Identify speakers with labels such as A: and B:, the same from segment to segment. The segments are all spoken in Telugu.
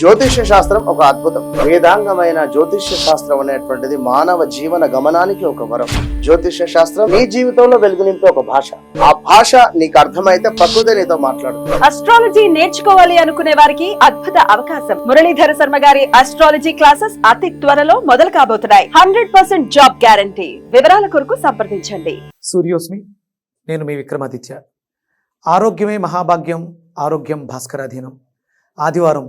A: జ్యోతిష్య శాస్త్రం ఒక అద్భుతం. వేదాంగమైన జ్యోతిష్య శాస్త్రం అనేటువంటిది మానవ జీవన గమనానికి ఒక వరం. జ్యోతిష్య శాస్త్రం నీ జీవితంలో వెలుగునింపే ఒక భాష. ఆ భాష నీకు అర్థమైతే ప్రకృతి నీతో మాట్లాడుతుంది
B: అస్ట్రాలజీ నేర్చుకోవాలి అనుకునే వారికి అద్భుత అవకాశం. మురళీధర శర్మ గారి అస్ట్రాలజీ క్లాసెస్ అతి త్వరలో మొదలు కాబోతున్నాయి. హండ్రెడ్ పర్సెంట్ జాబ్ గ్యారంటీ వివరాల కొరకు సంప్రదించండి.
C: సూర్యోస్మి నేను మీ విక్రమాదిత్య. ఆరోగ్యమే మహాభాగ్యం ఆరోగ్యం భాస్కరాధీనం. ఆదివారం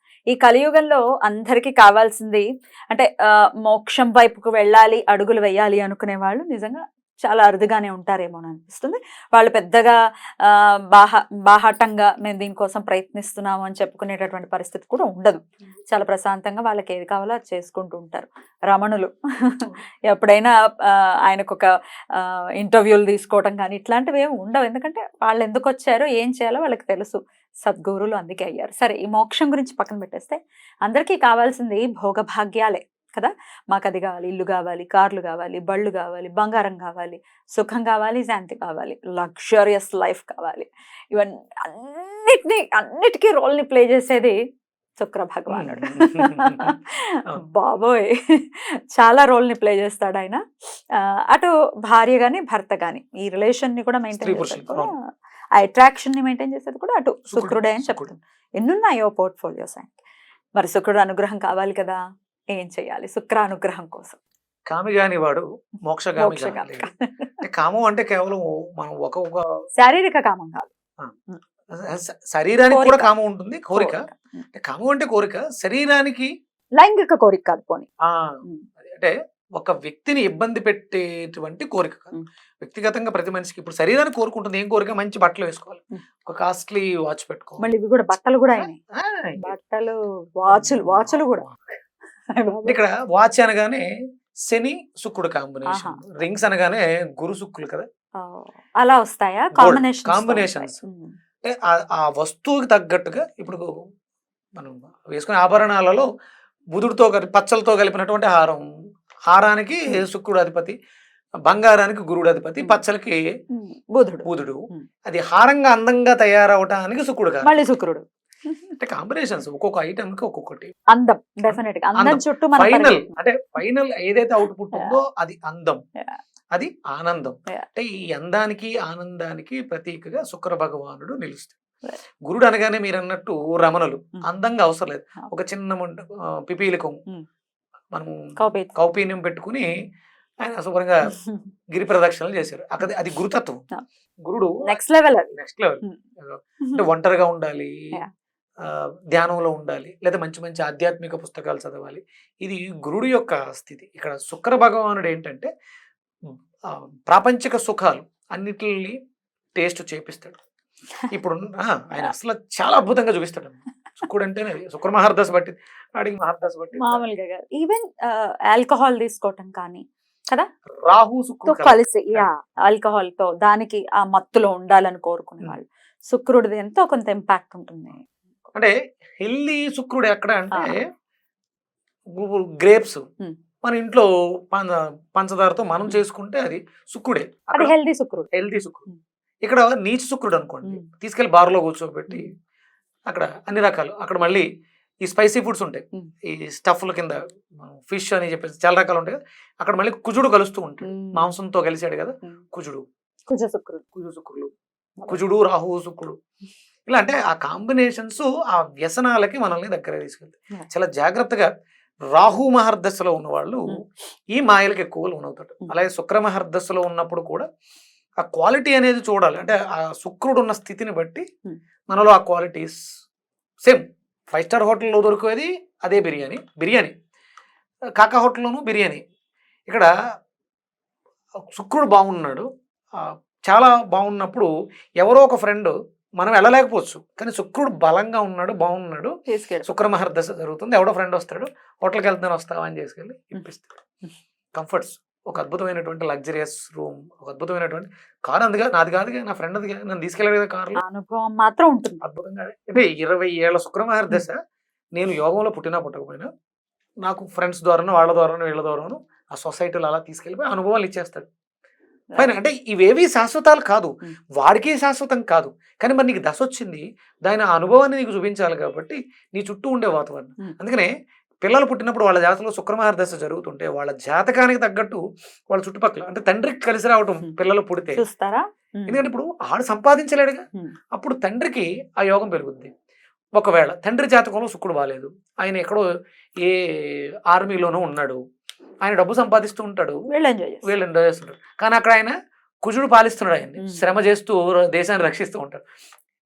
B: ఈ కలియుగంలో అందరికీ కావాల్సింది అంటే మోక్షం వైపుకు వెళ్ళాలి అడుగులు వేయాలి అనుకునే వాళ్ళు నిజంగా చాలా అరుదుగానే ఉంటారేమో అనిపిస్తుంది. వాళ్ళు పెద్దగా బాహా బాహ బాహాటంగా మేము దీనికోసం ప్రయత్నిస్తున్నాము అని చెప్పుకునేటటువంటి పరిస్థితి కూడా ఉండదు. చాలా ప్రశాంతంగా వాళ్ళకి ఏది కావాలో అది చేసుకుంటూ ఉంటారు. రమణులు ఎప్పుడైనా ఆయనకు ఒక ఇంటర్వ్యూలు తీసుకోవడం కానీ ఇట్లాంటివి ఏమి ఉండవు. ఎందుకంటే వాళ్ళు ఎందుకు వచ్చారో ఏం చేయాలో వాళ్ళకి తెలుసు. సద్గురువులు అందుకే అయ్యారు. సరే ఈ మోక్షం గురించి పక్కన పెట్టేస్తే అందరికీ కావాల్సింది భోగభాగ్యాలే కదా? మాకు అది కావాలి ఇల్లు కావాలి కార్లు కావాలి బళ్ళు కావాలి బంగారం కావాలి సుఖం కావాలి శాంతి కావాలి లగ్జరియస్ లైఫ్ కావాలి. ఇవన్నీ అన్నిటినీ అన్నిటికీ రోల్ని ప్లే చేసేది శుక్ర భగవానుడు. బాబోయ్! చాలా రోల్ని ప్లే చేస్తాడు ఆయన. అటు భార్య గాని భర్త గాని ఈ రిలేషన్ని కూడా మెయింటైన్ కూడా ఆ అట్రాక్షన్ని మెయింటైన్ చేసేది కూడా అటు శుక్రుడే అని. చెప్తుంది. ఎన్నున్నాయో పోర్ట్ఫోలియోస్ ఆయనకి? మరి శుక్రుడు అనుగ్రహం కావాలి కదా? ఏం చేయాలి? శుక్ర అనుగ్రహం కోసం.
C: కామి కాని వాడు మోక్షగామి కామం అంటే కేవలం మనం ఒక ఒక
B: శారీరక కామం కాదు.
C: శరీరానికి కూడా. కామం ఉంటుంది కోరిక. కామం అంటే కోరిక శరీరానికి
B: లైంగిక కోరిక కాదు పోనీ.
C: అంటే ఒక వ్యక్తిని ఇబ్బంది పెట్టేటువంటి కోరిక కాదు. వ్యక్తిగతంగా ప్రతి మనిషికి ఇప్పుడు శరీరాన్ని కోరుకుంటుంది ఏం కోరిక మంచి బట్టలు వేసుకోవాలి. ఒక కాస్ట్లీ వాచ్ పెట్టుకోవాలి
B: మళ్ళీ ఇవి కూడా బట్టలు కూడా బట్టలు వాచులు వాచులు కూడా
C: ఇక్కడ వాచ్ అనగానే శని శుక్రుడు కాంబినేషన్. రింగ్స్ అనగానే గురు శుక్రులు కదా
B: అలా వస్తాయా. కాంబినేషన్.
C: అంటే ఆ- ఆ వస్తువుకి తగ్గట్టుగా ఇప్పుడు మనం వేసుకునే ఆభరణాలలో బుధుడితో కలిపి పచ్చలతో కలిపినటువంటి హారం హారానికి శుక్రుడు అధిపతి బంగారానికి గురుడు అధిపతి పచ్చలకి
B: బుధుడు.
C: బుధుడు. అది హారంగా అందంగా తయారవటానికి శుక్రుడు కాదు
B: మళ్ళీ శుక్రుడు.
C: అంటే కాంబినేషన్స్ ఒక్కొక్క ఐటమ్కి ఒక్కొక్కటి.
B: అందం డెఫినెట్గా అందం. చుట్టూ
C: ఫైనల్. అంటే ఫైనల్ ఏదైతే అవుట్పుట్ ఉందో అది అందం. అది ఆనందం. అంటే ఈ అందానికి ఆనందానికి ప్రతీకగా శుక్ర భగవానుడు నిలుస్తాడు. గురుడు అనగానే మీరు అన్నట్టు రమణులు.
B: Mm.
C: అందంగా అవసరం లేదు. ఒక చిన్న పిపీలికం. మనం. కౌపీన్యం పెట్టుకుని ఆయన శుభ్రంగా గిరి ప్రదక్షిణలు చేశారు. అక్కడ అది గురుతత్వం. గురుడు
B: నెక్స్ట్ లెవెల్ అది.
C: నెక్స్ట్ లెవెల్ అంటే ఒంటరిగా ఉండాలి ధ్యానంలో ఉండాలి లేదా మంచి మంచి ఆధ్యాత్మిక పుస్తకాలు చదవాలి. ఇది గురుడు యొక్క స్థితి. ఇక్కడ శుక్ర భగవానుడు ఏంటంటే ప్రాపంచిక సుఖాలు అన్నిటిని టేస్ట్ చేపిస్తాడు. ఇప్పుడు ఆయన అసలు చాలా అద్భుతంగా చూపిస్తాడు శుక్రుడు అంటేనే. శుక్ర మహర్దశ బట్టి వాడికి మహర్దశ బట్టి
B: మామూలుగా ఈవెన్ ఆల్కహాల్ తీసుకోవటం కానీ కదా?
C: రాహు శుక్రుడు.
B: కలిసి యా ఆల్కహాల్తో దానికి ఆ మత్తులో ఉండాలని కోరుకునే వాళ్ళు. శుక్రుడిది ఎంతో కొంత ఇంపాక్ట్ ఉంటుంది.
C: అంటే హెల్దీ శుక్రుడు ఎక్కడ అంటే గ్రేప్స్. మన ఇంట్లో పంచ- పంచదారతో మనం చేసుకుంటే అది శుక్రుడే.
B: హెల్దీ శుక్రుడు.
C: హెల్దీ శుక్రుడు. ఇక్కడ నీచ శుక్రుడు అనుకోండి. తీసుకెళ్ళి బార్లో కూర్చోబెట్టి అక్కడ అన్ని రకాలు అక్కడ మళ్ళీ ఈ స్పైసీ ఫుడ్స్ ఉంటాయి. ఈ స్టఫ్ల కింద ఫిష్ అని చెప్పేసి చాలా రకాలు ఉంటాయి కదా. అక్కడ మళ్ళీ కుజుడు కలుస్తూ ఉంటాడు. మాంసంతో కలిసాడు కదా. కుజుడు
B: కుజ శుక్రుడు
C: కుజు శుక్రుడు కుజుడు రాహువు శుక్రుడు ఇలా అంటే ఆ కాంబినేషన్స్ ఆ వ్యసనాలకి మనల్ని దగ్గర తీసుకెళ్తాయి. చాలా జాగ్రత్తగా రాహు మహర్దశలో ఉన్న వాళ్ళు. ఈ మాయలకు ఎక్కువ లోనవుతాడు. అలాగే శుక్ర మహర్దశలో ఉన్నప్పుడు కూడా ఆ క్వాలిటీ అనేది చూడాలి. అంటే ఆ శుక్రుడు ఉన్న స్థితిని బట్టి. మనలో ఆ క్వాలిటీస్ సేమ్. ఫైవ్ స్టార్ హోటల్లో దొరికేది అదే బిర్యానీ. బిర్యానీ. కాకా హోటల్లోనూ బిర్యానీ. ఇక్కడ శుక్రుడు బాగున్నాడు. చాలా బాగున్నప్పుడు ఎవరో ఒక ఫ్రెండ్ మనం వెళ్ళలేకపోవచ్చు. కానీ శుక్రుడు బలంగా ఉన్నాడు బాగున్నాడు.
B: తీసుకెళ్ళి
C: శుక్ర మహర్దశ జరుగుతుంది. ఎవడో ఫ్రెండ్ వస్తాడు. హోటల్కి వెళ్తాను వస్తావా అని చేసుకెళ్ళి ఇప్పిస్తాడు. కంఫర్ట్స్ ఒక అద్భుతమైనటువంటి లగ్జరియస్ రూమ్ ఒక అద్భుతమైనటువంటి కార్ అందుగా నాది కాదుగా నా ఫ్రెండ్ అది నన్ను తీసుకెళ్ళాడు కదా కార్లో
B: అనుభవం మాత్రం ఉంటుంది.
C: అద్భుతంగా అంటే ఇరవై ఏళ్ళ శుక్రమహర్ దశ నేను యోగంలో పుట్టినా పుట్టకపోయినా నాకు ఫ్రెండ్స్ ద్వారాను వాళ్ళ ద్వారాను వీళ్ళ ద్వారాను ఆ సొసైటీలో అలా తీసుకెళ్ళిపోయి అనుభవాలు ఇచ్చేస్తాడు. పైన అంటే ఇవేవి శాశ్వతాలు కాదు. వాడికి శాశ్వతం కాదు. కానీ మరి నీకు దశ వచ్చింది దాని ఆ అనుభవాన్ని నీకు చూపించాలి కాబట్టి నీ చుట్టూ ఉండే వాతావరణం. అందుకనే పిల్లలు పుట్టినప్పుడు వాళ్ళ జాతకంలో శుక్రమహార దశ జరుగుతుంటే వాళ్ళ జాతకానికి తగ్గట్టు వాళ్ళ చుట్టుపక్కల అంటే తండ్రికి కలిసి రావటం. పిల్లలు పుడితే
B: చూస్తారా.
C: ఎందుకంటే ఇప్పుడు ఆడు సంపాదించలేడుగా. అప్పుడు తండ్రికి ఆ యోగం పెరుగుద్ది ఒకవేళ తండ్రి జాతకంలో శుక్రుడు బాగాలేదు ఆయన ఎక్కడో ఏ ఆర్మీలోనో ఉన్నాడు ఆయన డబ్బు సంపాదిస్తూ ఉంటాడు
B: వీళ్ళు ఎంజాయ్
C: చేస్తుంటారు కానీ అక్కడ ఆయన కుజుడు పాలిస్తున్నాడు ఆయన్ని. శ్రమ చేస్తూ దేశాన్ని రక్షిస్తూ ఉంటాడు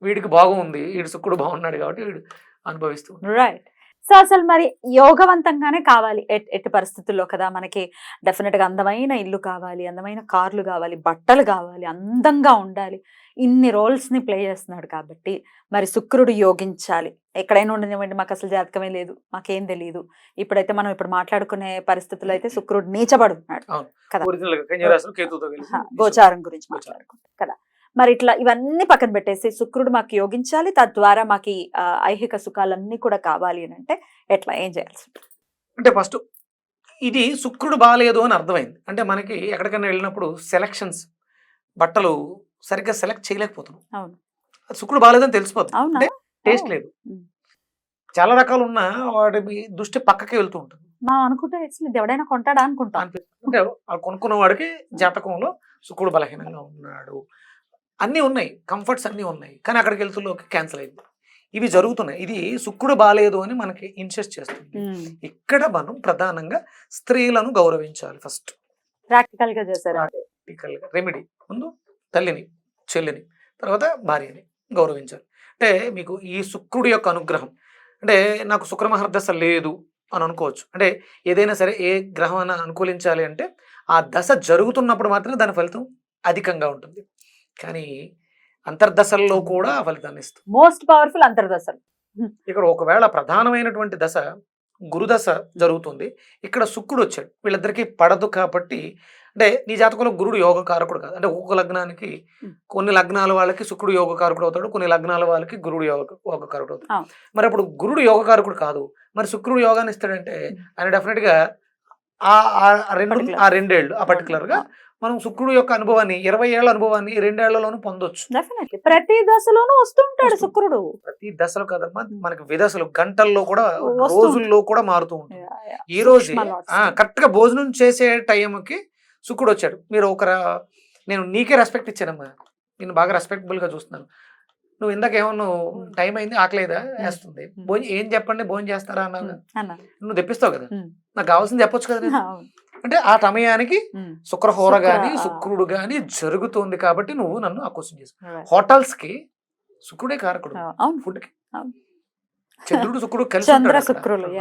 C: వీడికి బాగుంది వీడు శుక్రుడు బాగున్నాడు కాబట్టి వీడు అనుభవిస్తూ.
B: రైట్ సో అసలు మరి యోగవంతంగానే కావాలి. ఎట్- ఎట్టి పరిస్థితుల్లో కదా మనకి డెఫినెట్గా అందమైన ఇల్లు కావాలి అందమైన కార్లు కావాలి బట్టలు కావాలి అందంగా ఉండాలి. ఇన్ని రోల్స్ని ప్లే చేస్తున్నాడు కాబట్టి మరి శుక్రుడు యోగించాలి. ఎక్కడైనా ఉండనివ్వండి మాకు అసలు జాతకమే లేదు మాకేం తెలియదు ఇప్పుడైతే మనం ఇప్పుడు మాట్లాడుకునే పరిస్థితుల్లో అయితే శుక్రుడు నీచబడి ఉన్నాడు కదా. గోచారం గురించి. మాట్లాడుకుంటాం కదా. మరి ఇట్లా ఇవన్నీ పక్కన పెట్టేసి శుక్రుడు మాకు యోగించాలి తద్వారా మాకు ఐహిక సుఖాలన్నీ కూడా కావాలి అని అంటే ఎట్లా? ఏం చేయాల్సి ఉంటుంది?
C: అంటే ఫస్ట్ ఇది శుక్రుడు బాగాలేదు అని అర్థమైంది. అంటే మనకి ఎక్కడికైనా వెళ్ళినప్పుడు సెలక్షన్స్ బట్టలు సరిగ్గా సెలెక్ట్ చేయలేకపోతున్నాం.
B: అవును.
C: శుక్రుడు బాగాలేదని తెలిసిపోతుంది
B: అవునా?
C: అంటే టేస్ట్. లేదు. చాలా రకాలు ఉన్న వాడి మీ- దృష్టి పక్కకి వెళ్తూ ఉంటుంది.
B: మనం అనుకుంటే ఇది ఎవడైనా కొంటాడా అనుకుంటాం.
C: అనిపిస్తుంది. కొనుక్కున్న వాడికి జాతకంలో శుక్రుడు బలహీనంగా ఉన్నాడు. అన్నీ ఉన్నాయి. కంఫర్ట్స్ అన్నీ ఉన్నాయి. కానీ అక్కడికి వెళ్తులోకి క్యాన్సిల్ అయింది. ఇవి జరుగుతున్నాయి. ఇది శుక్రుడు బాగాలేదు అని మనకి ఇన్సెస్ట్ చేస్తుంది. ఇక్కడ మనం ప్రధానంగా స్త్రీలను గౌరవించాలి ఫస్ట్
B: ప్రాక్టికల్గా చేశారు అది.
C: ప్రాక్టికల్గా రెమెడీ ముందు తల్లిని చెల్లిని తర్వాత భార్యని గౌరవించాలి. అంటే మీకు ఈ శుక్రుడి యొక్క అనుగ్రహం. అంటే నాకు శుక్రమహర్దశ లేదు అని అనుకోవచ్చు. అంటే ఏదైనా సరే ఏ గ్రహం అనుకూలించాలి అంటే ఆ దశ జరుగుతున్నప్పుడు మాత్రమే దాని ఫలితం అధికంగా ఉంటుంది. కానీ అంతర్దశల్లో కూడా ఫలితాన్ని ఇస్తుంది
B: మోస్ట్ పవర్ఫుల్ అంతర్దశలు
C: ఇక్కడ ఒకవేళ ప్రధానమైనటువంటి దశ గురుదశ జరుగుతుంది ఇక్కడ శుక్రుడు వచ్చాడు వీళ్ళిద్దరికీ పడదు కాబట్టి అంటే నీ జాతకంలో గురుడు యోగ కారకుడు కాదు అంటే ఒక్కొక్క లగ్నానికి. కొన్ని లగ్నాల వాళ్ళకి శుక్రుడు యోగ కారకుడు అవుతాడు కొన్ని లగ్నాల వాళ్ళకి గురుడు యోగ యోగ కారకుడు అవుతాడు. మరి అప్పుడు గురుడు యోగ కారకుడు కాదు మరి శుక్రుడు యోగాన్ని ఇస్తాడంటే. ఆయన డెఫినెట్గా ఆ రెండు. ఆ రెండేళ్ళు ఆ పర్టికులర్గా మనం శుక్రుడు యొక్క అనుభవాన్ని ఇరవై ఏళ్ళ అనుభవాన్ని రెండేళ్ళలోనూ పొందొచ్చు
B: డెఫినెట్లీ ప్రతి దశలోనూ వస్తుంటాడు. శుక్రుడు
C: ప్రతి దశలో కదమ్మా మనకి విదశలు గంటల్లో కూడా రోజుల్లో కూడా మారుతూ ఉంటుంది
B: యా, యా.
C: ఈ రోజు. కరెక్ట్గా భోజనం చేసే టైంకి శుక్రుడు వచ్చాడు మీరు ఒక నేను నీకే రెస్పెక్ట్ ఇచ్చానమ్మా నేను బాగా రెస్పెక్టబుల్గా చూస్తున్నాను నువ్వు ఇందాక ఏమన్నావు
B: Hmm.
C: టైం అయింది ఆకలేదా వేస్తుంది
B: Hmm.
C: భోజనం ఏం చెప్పండి భోజనం చేస్తారా అన్నావు
B: అన్న.
C: నువ్వు తెప్పిస్తావు కదా
B: Hmm.
C: నాకు కావాల్సింది చెప్పొచ్చు కదా. అంటే ఆ సమయానికి శుక్రహోర
B: శుక్ర,
C: గాని
B: ఆ.
C: శుక్రుడు గాని జరుగుతుంది కాబట్టి నువ్వు నన్ను ఆకర్షణ చేసావు
B: right.
C: హోటల్స్కి శుక్రుడే కారకుడు
B: ఆ, అవును ఫుడ్కి.
C: చంద్రుడు శుక్రుడు కలిసి.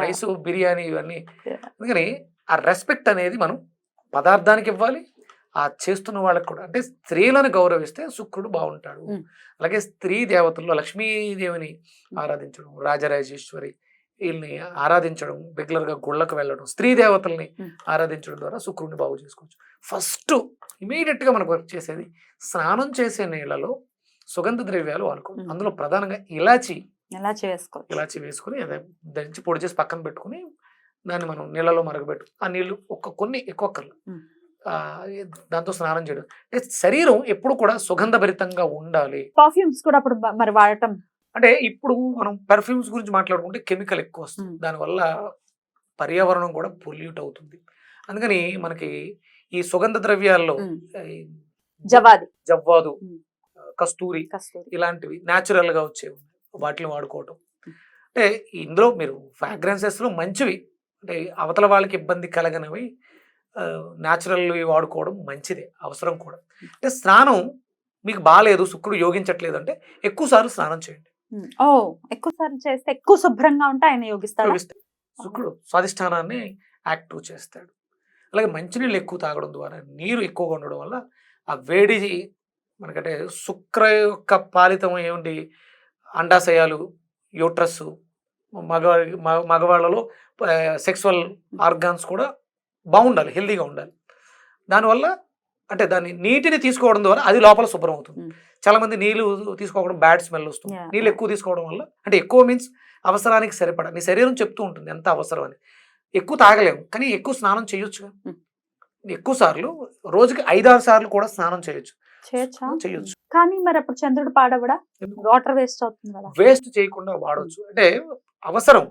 C: రైస్ బిర్యానీ ఇవన్నీ. అందుకని ఆ రెస్పెక్ట్ అనేది మనం పదార్థానికి ఇవ్వాలి ఆ చేస్తున్న వాళ్ళకి కూడా అంటే స్త్రీలను గౌరవిస్తే శుక్రుడు బాగుంటాడు. అలాగే స్త్రీ దేవతల్లో లక్ష్మీదేవిని ఆరాధించడం రాజరాజేశ్వరి వీళ్ళని ఆరాధించడం రెగ్యులర్గా గుళ్ళకు వెళ్ళడం స్త్రీ దేవతల్ని. ఆరాధించడం ద్వారా శుక్రుడిని బాగు చేసుకోవచ్చు ఫస్ట్ ఇమీడియట్గా మనకు వర్క్ చేసేది స్నానం చేసే నీళ్ళలో సుగంధ ద్రవ్యాలు వాడుకోవడం
B: Mm.
C: అందులో ప్రధానంగా ఇలాచి
B: ఎలా చేసుకోవచ్చు
C: ఇలాచి వేసుకుని అదే దంచి పొడి చేసి పక్కన పెట్టుకుని దాన్ని మనం నీళ్ళలో మరగబెట్టు ఆ నీళ్ళు ఒక్క కొన్ని ఎక్కువ కళ్ళు
B: మ్.
C: దాంతో స్నానం చేయడం అంటే శరీరం ఎప్పుడు కూడా సుగంధభరితంగా ఉండాలి
B: పర్ఫ్యూమ్స్ కూడా అప్పుడు మరి వాడటం
C: అంటే ఇప్పుడు మనం పెర్ఫ్యూమ్స్ గురించి మాట్లాడుకుంటే కెమికల్ ఎక్కువ వస్తుంది. దానివల్ల పర్యావరణం కూడా పొల్యూట్ అవుతుంది. అందుకని మనకి ఈ సుగంధ ద్రవ్యాల్లో జవ్వాదు
B: మ్.
C: కస్తూరి ఇలాంటివి natural గా వచ్చేవి వాటిని వాడుకోవటం. అంటే ఇందులో మీరు fragrances లో మంచివి అంటే అవతల వాళ్ళకి ఇబ్బంది కలగనవి న్యాచురల్ వాడుకోవడం మంచిదే అవసరం కూడా. అంటే స్నానం మీకు బాగాలేదు శుక్రుడు యోగించట్లేదు అంటే ఎక్కువ సార్లు స్నానం చేయండి.
B: ఓ ఎక్కువ సార్లు చేస్తే ఎక్కువ శుభ్రంగా ఉంటే ఆయన యోగిస్తాడు?
C: శుక్రుడు స్వాధిష్టానాన్ని యాక్టివ్ చేస్తాడు. అలాగే మంచినీళ్ళు ఎక్కువ తాగడం ద్వారా నీరు ఎక్కువగా ఉండడం వల్ల ఆ వేడి మనకంటే శుక్ర యొక్క పాలితం ఏమిటి అండాశయాలు యూట్రస్ మగ- మగవాళ్ళలో సెక్సువల్ ఆర్గాన్స్ కూడా బాగుండాలి హెల్దీగా ఉండాలి. దానివల్ల అంటే దాన్ని నీటిని తీసుకోవడం ద్వారా అది లోపల శుభ్రం అవుతుంది. చాలా మంది నీళ్ళు తీసుకోవడం బ్యాడ్ స్మెల్ వస్తుంది. నీళ్ళు ఎక్కువ తీసుకోవడం వల్ల అంటే ఎక్కువ మీన్స్ అవసరానికి సరిపడా నీ శరీరం చెప్తూ ఉంటుంది ఎంత అవసరం అని ఎక్కువ తాగలేము కానీ ఎక్కువ స్నానం చేయొచ్చు
B: Mm.
C: ఎక్కువ సార్లు రోజుకి ఐదారు సార్లు కూడా స్నానం చేయొచ్చు
B: చేయొచ్చా
C: చేయొచ్చు
B: కానీ మరి అప్పుడు చంద్రుడు పాడవడా? వాటర్ వేస్ట్ అవుతుంది కదా
C: వేస్ట్ చేయకుండా వాడవచ్చు అంటే అవసరం.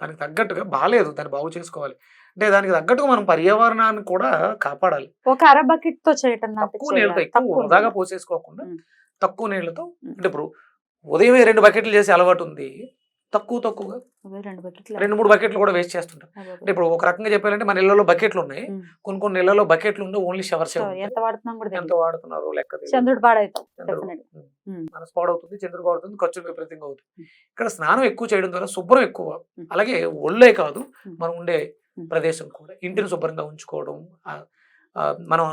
C: దానికి తగ్గట్టుగా బాగాలేదు దాన్ని బాగు చేసుకోవాలి అంటే దానికి తగ్గట్టుగా మనం పర్యావరణాన్ని కూడా కాపాడాలి
B: ఒక అర బకెట్తో చేయటం
C: తక్కువ నీళ్ళతో. ఎక్కువ వృధాగా. పోసేసుకోకుండా. తక్కువ నీళ్ళతో. అంటే ఇప్పుడు ఉదయమే రెండు బకెట్లు చేసే అలవాటు ఉంది తక్కువ తక్కువగా
B: రెండు
C: మూడు బకెట్లు కూడా వేస్ట్ చేస్తుంటాం అంటే ఇప్పుడు ఒక రకంగా చెప్పాలంటే మన ఇళ్ళలో బకెట్లు ఉన్నాయి. కొన్ని కొన్ని ఇళ్ళలో బకెట్లు ఉండే ఓన్లీ షవర్స్
B: ఎంత.
C: వాడుతున్నారు లెక్క.
B: చంద్రుడు.
C: మనసు పాడవుతుంది చంద్రుడు పాడుతుంది ఖర్చులు విపరీతంగా అవుతుంది. ఇక్కడ స్నానం ఎక్కువ చేయడం ద్వారా శుభ్రం ఎక్కువ. అలాగే ఒళ్ళే కాదు. మనం ఉండే. ప్రదేశం కూడా ఇంటిని శుభ్రంగా ఉంచుకోవడం మనం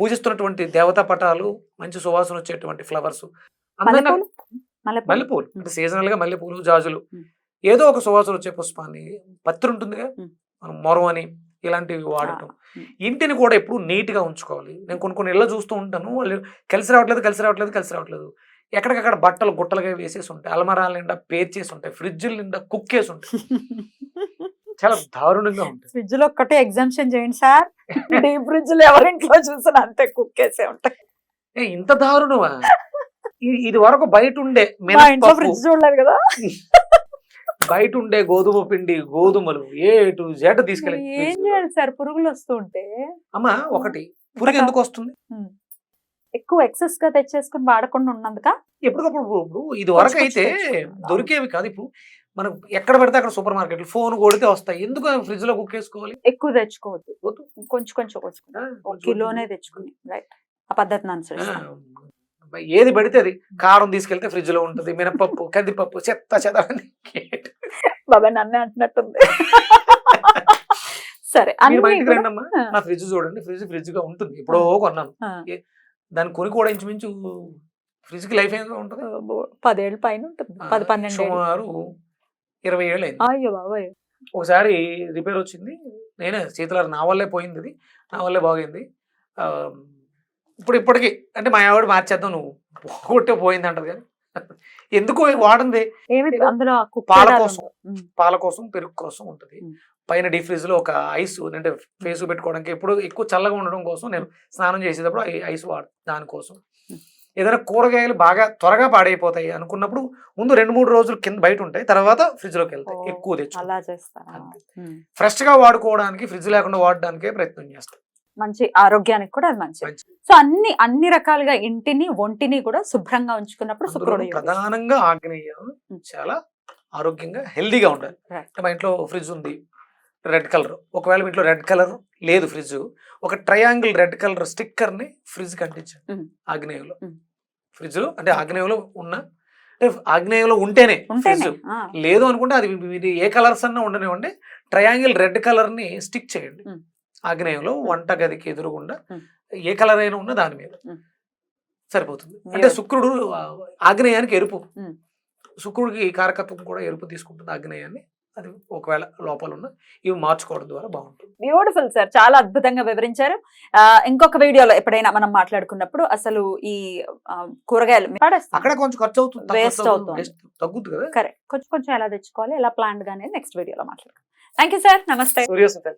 C: పూజిస్తున్నటువంటి దేవతా పటాలు మంచి సువాసన వచ్చేటువంటి ఫ్లవర్స్ అందంగా
B: మల్లెపూలు.
C: అంటే సీజనల్గా మల్లెపూలు జాజులు. ఏదో ఒక సువాసన వచ్చే పుష్పాన్ని పత్రి ఉంటుందిగా. మనం మొరం అని ఇలాంటివి వాడటం. ఇంటిని కూడా ఎప్పుడు నీట్గా ఉంచుకోవాలి. నేను కొన్ని కొన్ని ఇళ్ళ చూస్తూ ఉంటాను. వాళ్ళు కలిసి రావట్లేదు కలిసి రావట్లేదు కలిసి రావట్లేదు. ఎక్కడికక్కడ బట్టలు గుట్టలుగా వేసేసి ఉంటాయి. అలమరాల నిండా పేర్చేసి ఉంటాయి. ఫ్రిడ్జ్ల నిండా కుక్కేసి ఉంటాయి. చాలా దారుణంగా ఉంటాయి.
B: ఫ్రిడ్జ్లో ఒక్కటే ఎగ్జామ్షన్ చేయండి సార్. డీప్ ఫ్రిడ్జ్లో ఎవరింట్లో చూసినా అంతే కుక్కేసే ఉంటాయి.
C: ఏ, ఇంత దారుణమా? ఇది- వరకు బయట ఉండే
B: చూడలేదు కదా?
C: బయట ఉండే గోధుమ పిండి గోధుమలు ఏ టు జెడ్ తీసుకెళ్ళి
B: ఏం చేయాలి సార్? పురుగులు వస్తూ ఉంటే?
C: అమ్మా ఒకటి. పురుగు ఎందుకు వస్తుంది?
B: ఎక్కువ ఎక్సెస్గా తెచ్చేసుకుని వాడకుండా ఉన్నందుక?
C: ఎప్పటికప్పుడు ఇప్పుడు- ఇది వరకు అయితే. దొరికేవి కాదు. ఇప్పుడు మనం ఎక్కడ పెడితే అక్కడ సూపర్ మార్కెట్ ఫోన్ కొడితే వస్తాయి. ఎందుకు ఫ్రిడ్జ్లో కుక్ వేసుకోవాలి
B: ఎక్కువ తెచ్చుకోవద్దు.
C: వద్దు.
B: కొంచెం కొంచెం కొంచెం. కిలోనే. తెచ్చుకుని. రైట్. ఆ పద్ధతిని
C: ఆ,
B: అనుసరిస్తాం
C: ఏది పడితే అది. కారం తీసుకెళ్తే ఫ్రిడ్జ్లో ఉంటుంది మినపప్పు కందిపప్పు చెత్త అన్ని.
B: బాబాయ్ నన్నే అంటున్నట్టుంది. సరే
C: మీరు మా
B: అన్ని
C: ఇంటికి
B: కూడా-
C: రండి అమ్మా
B: ఆ.
C: నా ఫ్రిడ్జ్ చూడండి ఫ్రిడ్జ్ ఫ్రిడ్జ్గా ఉంటుంది ఎప్పుడో కొన్నాను. దాని కొని కూడా ఇంచుమించు ఫ్రిడ్జ్కి లైఫ్ ఏం ఉంటుంది?
B: పదేళ్ళు పైన ఉంటుంది పది పన్నెండు.
C: సుమారు ఇరవై ఏళ్ళు అయింది.
B: అయ్యో బాబాయ్.
C: ఒకసారి రిపేర్ వచ్చింది నేనే చేతులారు నా వల్లే పోయింది అది నా వల్లే బాగైంది. ఇప్పుడు ఇప్పటికి అంటే మా ఆవిడ మార్చేద్దాం నువ్వు. కొట్టే పోయింది అంటది కానీ ఎందుకు వాడింది. పాల కోసం. పాల కోసం పెరుగు కోసం ఉంటుంది. పైన డీప్ ఫ్రిడ్జ్లో ఒక ఐస్ అంటే ఫేస్ పెట్టుకోవడానికి ఎప్పుడు ఎక్కువ చల్లగా ఉండడం కోసం నేను స్నానం చేసేటప్పుడు ఐస్ వాడు దానికోసం. ఏదైనా కూరగాయలు బాగా త్వరగా పాడైపోతాయి అనుకున్నప్పుడు ముందు రెండు మూడు రోజులు కింద బయట ఉంటాయి తర్వాత ఫ్రిడ్జ్లోకి వెళ్తాయి ఎక్కువ తెచ్చు. ఫ్రెష్గా వాడుకోవడానికి ఫ్రిడ్జ్ లేకుండా వాడడానికే ప్రయత్నం చేస్తాం.
B: మంచి ఆరోగ్యానికి కూడా అది మంచిది. సో అన్ని అన్ని రకాలుగా ఇంటిని ఒంటిని కూడా శుభ్రంగా ఉంచుకున్నప్పుడు శుక్రుడు.
C: ప్రధానంగా ఆగ్నేయం. చాలా ఆరోగ్యంగా హెల్దీగా ఉండాలి. అంటే మా ఇంట్లో ఫ్రిడ్జ్ ఉంది రెడ్ కలర్ ఒకవేళ ఇంట్లో రెడ్ కలర్ లేదు ఫ్రిడ్జ్ ఒక ట్రయాంగిల్ రెడ్ కలర్ స్టిక్కర్ని ఫ్రిడ్జ్ కంటించాను. ఆగ్నేయంలో. ఫ్రిడ్జ్లో అంటే ఆగ్నేయంలో ఉన్న అంటే ఆగ్నేయంలో ఉంటేనే ఫ్రిడ్జ్ లేదు అనుకుంటే అది మీరు ఏ కలర్స్ అన్నా ఉండనివ్వండి ట్రయాంగిల్ రెడ్ కలర్ని స్టిక్ చేయండి. ఆగ్నేయంలో వంట గదికి ఎదురుగుండా. ఏ కలర్ అయినా ఉన్న దాని మీద. సరిపోతుంది. అంటే. శుక్రుడు ఆగ్నేయానికి ఎరుపు. శుక్రుడికి కారకత్వం కూడా ఎరుపు తీసుకుంటుంది ఆగ్నేయాన్ని. అది ఒకవేళ లోపల ఉన్న ఇవి మార్చుకోవడం ద్వారా బాగుంటుంది.
B: బ్యూటిఫుల్ సార్ చాలా అద్భుతంగా వివరించారు. ఇంకొక వీడియోలో ఎప్పుడైనా మనం మాట్లాడుకున్నప్పుడు అసలు ఈ కూరగాయలు
C: అక్కడ కొంచెం ఖర్చు అవుతుంది
B: Waste
C: అవుతుంది, తగ్గుద్ది కదా.
B: కరెక్ట్ కొంచెం కొంచెం ఎలా తెచ్చుకోవాలి. ఎలా ప్లాంట్ గానే నెక్స్ట్ వీడియోలో మాట్లాడుకుందాం. థ్యాంక్ యూ సార్ నమస్తే